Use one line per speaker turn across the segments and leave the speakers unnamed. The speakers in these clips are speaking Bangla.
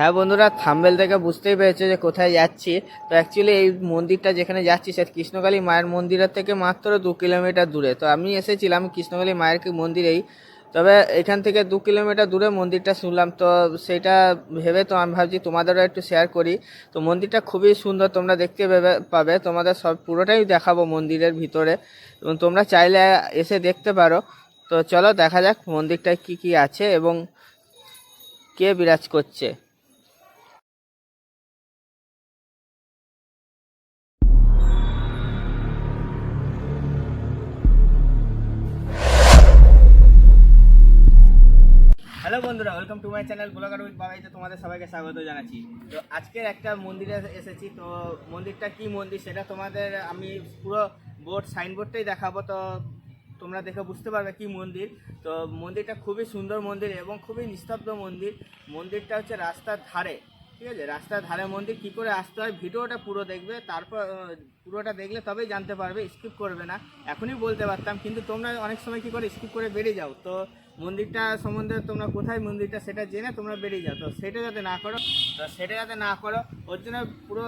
হ্যাঁ বন্ধুরা থাম্বেল থেকে বুঝতেই পেরেছে যে কোথায় যাচ্ছি। তো অ্যাকচুয়ালি এই মন্দিরটা যেখানে যাচ্ছি সে কৃষ্ণকালী মায়ের মন্দিরের থেকে মাত্র দু কিলোমিটার দূরে। তো আমি এসেছিলাম কৃষ্ণকালী মায়ের মন্দিরেই। তবে এখান থেকে দু কিলোমিটার দূরে মন্দিরটা শুনলাম, তো সেটা ভেবে তো আমি ভাবছি তোমাদেরও একটু শেয়ার করি। তো মন্দিরটা খুবই সুন্দর, তোমরা দেখতে পেবে- পাবে। তোমাদের সব পুরোটাই দেখাবো মন্দিরের ভিতরে। এবং তোমরা চাইলে এসে দেখতে পারো। তো চলো দেখা যাক মন্দিরটায় কি কি আছে এবং কে বিরাজ করছে। হ্যালো বন্ধুরা welcome to my channel blogger with বাবাইতে তোমাদের সবাইকে স্বাগত জানাচ্ছি। তো আজকের একটা মন্দিরে এসেছি, তো মন্দিরটা কি মন্দির সেটা তোমাদের আমি পুরো বোর্ড সাইনবোর্ডটাই দেখাবো, তো তোমরা দেখে বুঝতে পারবে কি মন্দির। তো মন্দিরটা খুবই সুন্দর মন্দির এবং খুবই নিস্তব্ধ মন্দির। মন্দিরটা হচ্ছে রাস্তার ধারে। ঠিক আছে? রাস্তার ধারে মন্দির কি করে আসতে হয় ভিডিওটা পুরো দেখবে, তারপর পুরোটা দেখলে তবেই জানতে পারবে স্কিপ করবে না। এখনই বলতে পারতাম, কিন্তু তোমরা অনেক সময় কি করে স্কিপ করে বেরিয়ে যাও? তো মন্দিরটা সম্বন্ধে তোমরা কোথায় মন্দিরটা সেটা জেনে তোমরা বেরিয়ে যাও। তো সেটা যাতে না করো, তো সেটা যাতে না করো, ওর জন্য পুরো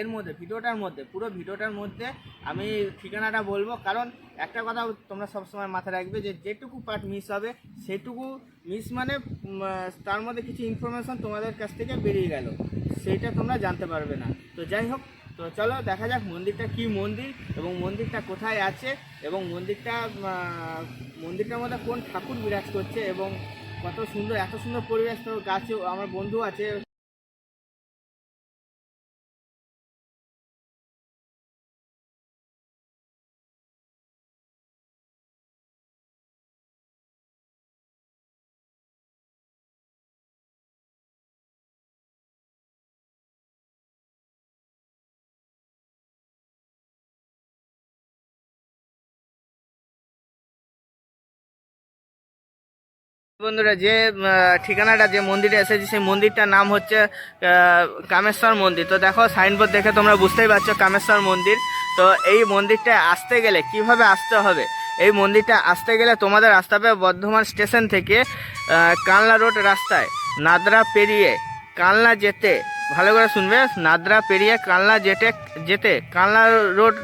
এর মধ্যে, ভিডিওটার মধ্যে, পুরো ভিডিওটার মধ্যে আমি ঠিকানাটা বলব। কারণ একটা কথা তোমরা সবসময় মাথায় রাখবে যে যেটুকু পার্ট মিস হবে, সেটুকু মিস মানে তার মধ্যে কিছু ইনফরমেশন তোমাদের কাছ থেকে বেরিয়ে গেল। সেইটা তোমরা জানতে পারবে না। তো যাই হোক, তো চলো দেখা যাক মন্দিরটা কি মন্দির এবং মন্দিরটা কোথায় আছে এবং মন্দিরটা মন্দিরটার মধ্যে কোন ঠাকুর বিরাজ করছে এবং কত সুন্দর, এত সুন্দর পরিবেশ, তো গাছে, আমার বন্ধু আছে বন্ধুরা, যে ঠিকানাটা, যে মন্দিরে এসেছি, সেই মন্দিরটার নাম হচ্ছে কামেশ্বর মন্দির। তো দেখো সাইনবোর্ড দেখে তোমরা বুঝতেই পারছ কামেশ্বর মন্দির। তো এই মন্দিরটা আসতে গেলে কীভাবে আসতে হবে? এই মন্দিরটা আসতে গেলে তোমাদের আসতে হবে বর্ধমান স্টেশন থেকে কানলা রোড রাস্তায়, নাদরা পেরিয়ে কালনা যেতে। ভালো করে শুনবে, নাদরা পেরিয়ে কালনা যেতে যেতে, কালনা রোড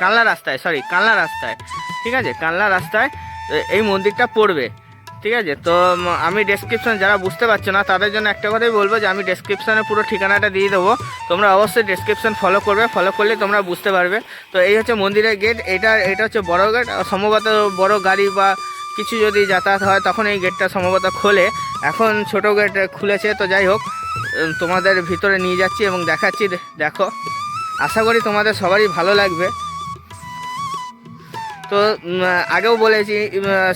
কালনা রাস্তায় সরি কালনা রাস্তায়, ঠিক আছে? কালনা রাস্তায় এই মন্দিরটা পড়বে। ঠিক আছে? তো আমি ডেসক্রিপশন যারা বুঝতে পারছ না, তাদের জন্য একটা কথাই বলব যে, আমি ডেসক্রিপশনে পুরো ঠিকানাটা দিয়ে দেবো। তোমরা অবশ্যই ডেসক্রিপশন ফলো করবে। ফলো করলে তোমরা বুঝতে পারবে। তো, এই হচ্ছে মন্দিরের গেট এটা এটা হচ্ছে বড় গেট সম্ভবত বড় গাড়ি বা কিছু যদি যাতায়াত হয়, তখন এই গেটটা সম্ভবত খোলে। এখন ছোট গেট খুলেছে, তো যাই হোক তোমাদের ভিতরে নিয়ে যাচ্ছি এবং দেখাচ্ছি। দেখো, আশা করি তোমাদের সবারই ভালো লাগবে। তো আগেও বলেছি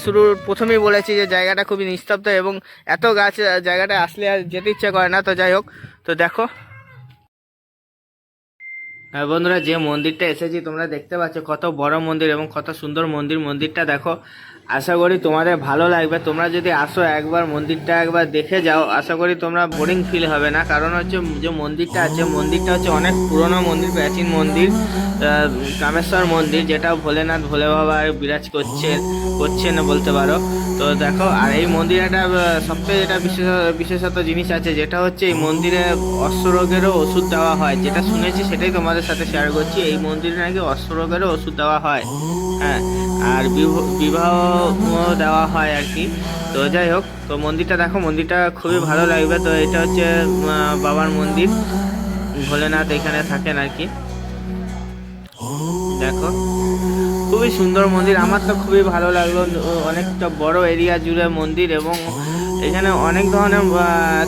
শুরুর প্রথমেই বলেছি যে জায়গাটা খুবই নিস্তব্ধ এবং এত গাছ জায়গাটা আসলে আর যেতে ইচ্ছে করে না, তো যাই হোক, তো দেখো। হ্যাঁ বন্ধুরা, যে মন্দিরটা এসেছি, তোমরা দেখতে পাচ্ছ কত বড় মন্দির এবং কত সুন্দর মন্দির। মন্দিরটা দেখো আশা করি তোমাদের ভালো লাগবে। তোমরা যদি আসো একবার, মন্দিরটা একবার দেখে যাও। আশা করি তোমরা বোরিং ফিল হবে না। কারণ হচ্ছে যে মন্দিরটা আছে, মন্দিরটা হচ্ছে অনেক পুরনো মন্দির, প্রাচীন মন্দির কামেশ্বর মন্দির, যেটা ভোলেনাথ, ভোলে বাবা বিরাজ করছে, করছেন বলতে পারো। তো দেখো, আর এই মন্দিরে একটা সবথেকে যেটা বিশেষ, বিশেষত জিনিস আছে, যেটা হচ্ছে এই মন্দিরে অশ্বরোগেরও ওষুধ দেওয়া হয়। যেটা শুনেছি, সেটাই তোমাদের সাথে শেয়ার করছি। এই মন্দিরে নাকি অশ্বরোগেরও ওষুধ দেওয়া হয়। হ্যাঁ আর বিবাহ দেওয়া হয় আর কি। তো যাই হোক, তো মন্দিরটা দেখো, মন্দিরটা খুবই ভালো লাগবে। তো এটা হচ্ছে বাবার মন্দির। ভোলেনাথ এখানে থাকেন আর কি। দেখো, খুবই সুন্দর মন্দির। আমার তো খুবই ভালো লাগল। অনেকটা বড় এরিয়া জুড়ে মন্দির এবং এখানে অনেক ধরনের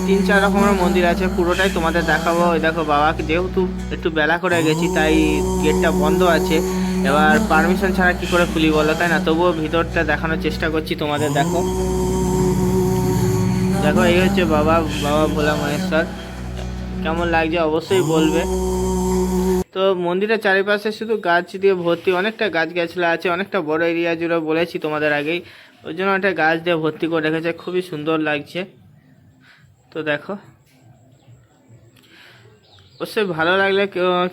তিন চার রকমের মন্দির আছে। পুরোটাই তোমাদের দেখাবো। দেখো, বাবাকে যেহেতু একটু বেলা করে গেছি, তাই গেটটা বন্ধ আছে। এবার পারমিশন ছাড়া কি করে খুলি বলো? তাই না? তবুও ভিতরটা দেখানোর চেষ্টা করছি তোমাদের, দেখো। দেখো, এই হচ্ছে বাবা বাবা ভোলা মহেশ্বর। কেমন লাগছে অবশ্যই বলবে। তো মন্দিরের চারিপাশে শুধু গাছ দিয়ে ভর্তি, অনেকটা গাছ গাছলা আছে, অনেকটা বড় এরিয়া জুড়ে বলেছি তোমাদের আগেই। ওই জন্য একটা গাছ দিয়ে ভর্তি করে রেখেছে, খুবই সুন্দর লাগছে। তো দেখো। অবশ্যই ভালো লাগলে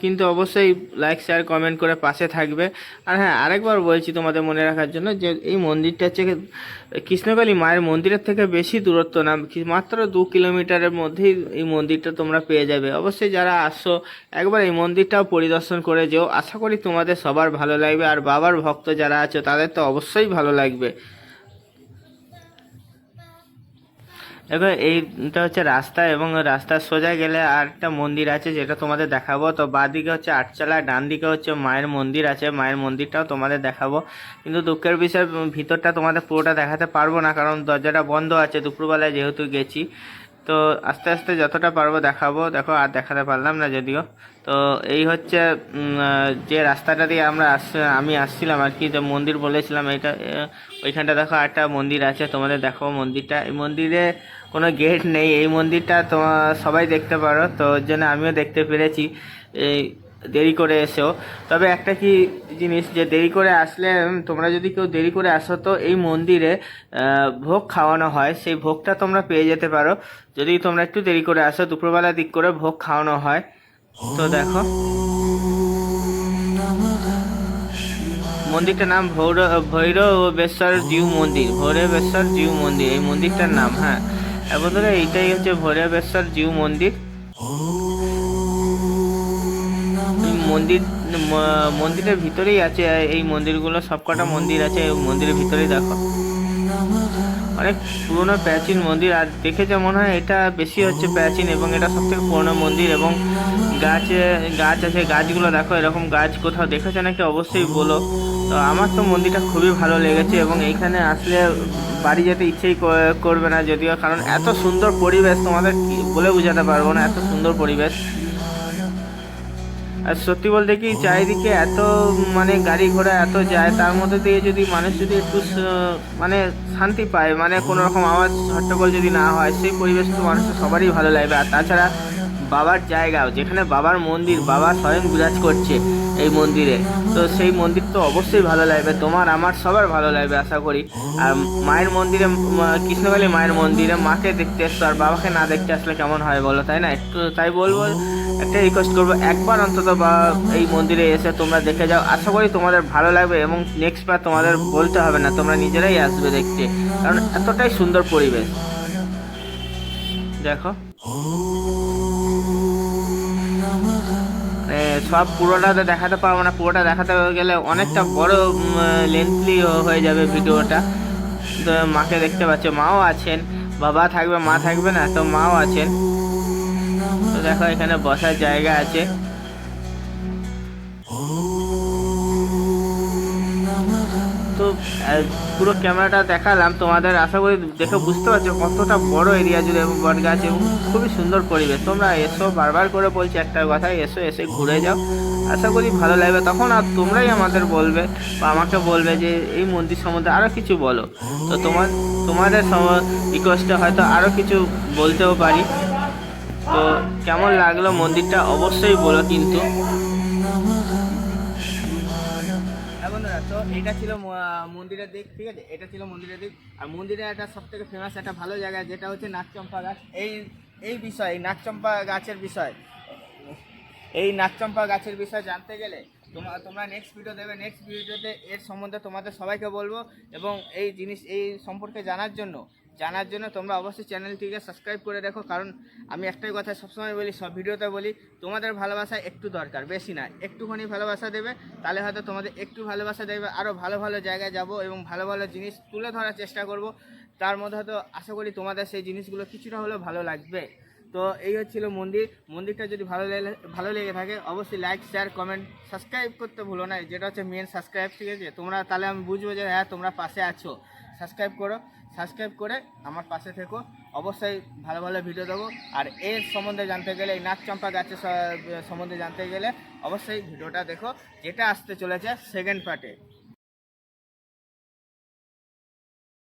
কিন্তু অবশ্যই লাইক শেয়ার কমেন্ট করে পাশে থাকবে। আর হ্যাঁ আরেকবার বলছি তোমাদের মনে রাখার জন্য যে এই মন্দিরটা হচ্ছে কৃষ্ণকালী মায়ের মন্দিরের থেকে বেশি দূরত্ব না মাত্র দু কিলোমিটারের মধ্যেই এই মন্দিরটা তোমরা পেয়ে যাবে। অবশ্যই যারা আসছো, একবার এই মন্দিরটাও পরিদর্শন করে যেও। আশা করি তোমাদের সবার ভালো লাগবে, আর বাবার ভক্ত যারা আছো, তাদের তো অবশ্যই ভালো লাগবে। এবার এইটা হচ্ছে রাস্তা এবং রাস্তার সোজা গেলে আর একটা মন্দির আছে যেটা তোমাদের দেখাবো। তো বাঁদিকে হচ্ছে আটচালা ডান দিকে হচ্ছে মায়ের মন্দির আছে। মায়ের মন্দিরটাও তোমাদের দেখাবো। কিন্তু দুঃখের বিষয়, ভিতরটা তোমাদের পুরোটা দেখাতে পারব না কারণ দরজাটা বন্ধ আছে। দুপুরবেলায় যেহেতু গেছি তো আস্তে আস্তে যতটা পারব দেখাবো। দেখো, আর দেখাতে পারলাম না যদিও। তো এই হচ্ছে যে রাস্তাটা দিয়ে আমরা আস আমি আসছিলাম আর কি, যে মন্দির বলেছিলাম, এটা ওইখানটা দেখো একটা মন্দির আছে, তোমাদের দেখো মন্দিরটা। এই মন্দিরে কোনো গেট নেই, এই মন্দিরটা তোমার সবাই দেখতে পারো, তো ওর জন্য আমিও দেখতে পেরেছি। এই দেরি করে এসেও। তবে একটা কি জিনিস যে দেরি করে আসলে তোমরা যদি কেউ দেরি করে আসো তো এই মন্দিরে ভোগ খাওয়ানো হয়, সেই ভোগটা তোমরা পেয়ে যেতে পারো। যদি তোমরা একটু দেরি করে আসো, দুপুরবেলা দিক করে ভোগ খাওয়ানো হয়। তো দেখো। মন্দিরটার নাম ভৈর, ভৈরবেশ্বর জিউ মন্দির, ভৈরবেশ্বর জিউ মন্দির, এই মন্দিরটার নাম হ্যাঁ। এবং ধরো এইটাই হচ্ছে ভৈরবেশ্বর জিউ মন্দির। মন্দির মন্দিরের ভিতরেই আছে, এই মন্দিরগুলো, সবকটা মন্দির আছে মন্দিরের ভিতরেই দেখো। অনেক পুরনো প্রাচীন মন্দির, আর দেখে যা মনে হয় এটা বেশি হচ্ছে প্রাচীন এবং এটা সব থেকে পুরনো মন্দির এবং গাছ গাছ আছে, গাছগুলো দেখো, এরকম গাছ কোথাও দেখেছ নাকি? অবশ্যই বলো। তো আমার তো মন্দিরটা খুবই ভালো লেগেছে এবং এইখানে আসলে বাড়ি যেতে ইচ্ছেই করবে না, যদিও কারণ এত সুন্দর পরিবেশ, তোমাদের বলে বোঝাতে পারব না, এত সুন্দর পরিবেশ। আর সত্যি বলতে কি চারিদিকে এত মানে গাড়ি ঘোড়া এত যায়, তার মধ্যে দিয়ে যদি মানুষ যদি একটু মানে শান্তি পায় মানে কোনো রকম আওয়াজ হট্টগোল যদি না হয়, সেই পরিবেশ তো মানুষের সবারই ভালো লাগবে। আর তাছাড়া বাবার জায়গা যেখানে বাবার মন্দির, বাবা স্বয়ং বিরাজ করছে এই মন্দিরে, তো সেই মন্দির তো অবশ্যই ভালো লাগবে, তোমার আমার সবার ভালো লাগবে আশা করি। আর মায়ের মন্দিরে কৃষ্ণকালী মায়ের মন্দিরে মাকে দেখতে এসছো, আর বাবাকে না দেখতে আসলে কেমন হয় বলো, তাই না? একটু তাই বলব একটা রিকোয়েস্ট করব। একবার অন্তত বা এই মন্দিরে এসে তোমরা দেখে যাও। আশা করি তোমাদের ভালো লাগবে এবং নেক্সট বার তোমাদের বলতে হবে না, তোমরা নিজেরাই আসবে দেখতে। কারণ এতটাই সুন্দর পরিবেশ। দেখো। মানে সব পুরোটা তো দেখাতে পারব না, পুরোটা দেখাতে গেলে অনেকটা বড় লেন্থলি হয়ে যাবে ভিডিওটা। তো মাকে দেখতে পাচ্ছ, মাও আছেন, বাবা থাকবে, মা থাকবে না, তো মাও আছেন। দেখো, এখানে বসার জায়গা আছে। তো পুরো ক্যামেরাটা দেখালাম, তোমাদের আশা করি দেখে বুঝতে পারছ কতটা বড় এরিয়া জুড়ে এবং বট গাছ এবং খুবই সুন্দর পরিবেশ। তোমরা এসো, বারবার করে বলছি একটা কথা এসো, এসে ঘুরে যাও। আশা করি ভালো লাগবে। তখন আর তোমরাই আমাদের বলবে বা আমাকে বলবে যে, এই মন্দির সম্বন্ধে আরও কিছু বলো। তো তোমার, তোমাদের রিকোয়েস্টে হয়তো আরও কিছু বলতেও পারি। তো কেমন লাগল মন্দিরটা? অবশ্যই বলো কিন্তু। হ্যাঁ তো এটা ছিল মন্দিরের দিক, ঠিক আছে? এটা ছিল মন্দিরের দিক। আর মন্দিরের একটা সব থেকে ফেমাস একটা ভালো জায়গা, যেটা হচ্ছে নাকচম্পা গাছ। এই এই বিষয় নাকচম্পা গাছের বিষয়। এই নাকচম্পা গাছের বিষয় জানতে গেলে তোমরা তোমরা নেক্সট ভিডিও দেবে। নেক্সট ভিডিওতে এর সম্বন্ধে তোমাদের সবাইকে বলব এবং এই জিনিস, এই সম্পর্কে জানার জন্য জানার জন্য তোমরা অবশ্যই চ্যানেলটিকে সাবস্ক্রাইব করে দেখো কারণ আমি একটাই কথা সবসময় বলি, সব ভিডিওতে বলি, তোমাদের ভালোবাসা একটু দরকার, বেশি না, একটুখানি ভালোবাসা দেবে, তাহলে হয়তো তোমাদের একটু ভালোবাসা দেবে আরও ভালো ভালো জায়গায় যাব এবং ভালো ভালো জিনিস তুলে ধরার চেষ্টা করব। তার মধ্যে হয়তো আশা করি তোমাদের সেই জিনিসগুলো কিছুটা হলেও ভালো লাগবে। তো এই হচ্ছিল মন্দির, মন্দিরটা যদি ভালো লেগে ভালো লেগে থাকে, অবশ্যই লাইক শেয়ার কমেন্ট সাবস্ক্রাইব করতে ভুলো না, যেটা হচ্ছে মেন সাবস্ক্রাইব ঠিক আছে? তোমরা তাহলে আমি বুঝব যে হ্যাঁ তোমরা পাশে আছো। সাবস্ক্রাইব করো, সাবস্ক্রাইব করে আমার পাশে থেকো। অবশ্যই ভালো ভালো ভিডিও দেবো। আর এর সম্বন্ধে জানতে গেলে, এই নাকচম্পা গাছের সম্বন্ধে জানতে গেলে অবশ্যই ভিডিওটা দেখো। যেটা আসতে চলেছে সেকেন্ড পার্টে